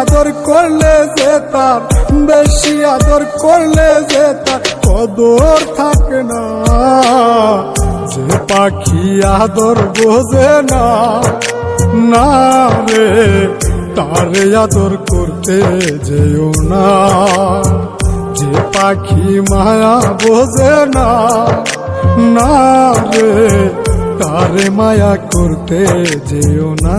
আদর করলে যে তার, বেশি আদর করলে যে তার, কদর থাকে না। যে পাখি আদর বোঝে না না রে, তারে আদর করতে যেও না। যে পাখি মায়া বোঝে না না রে, তারে মায়া করতে যেও না।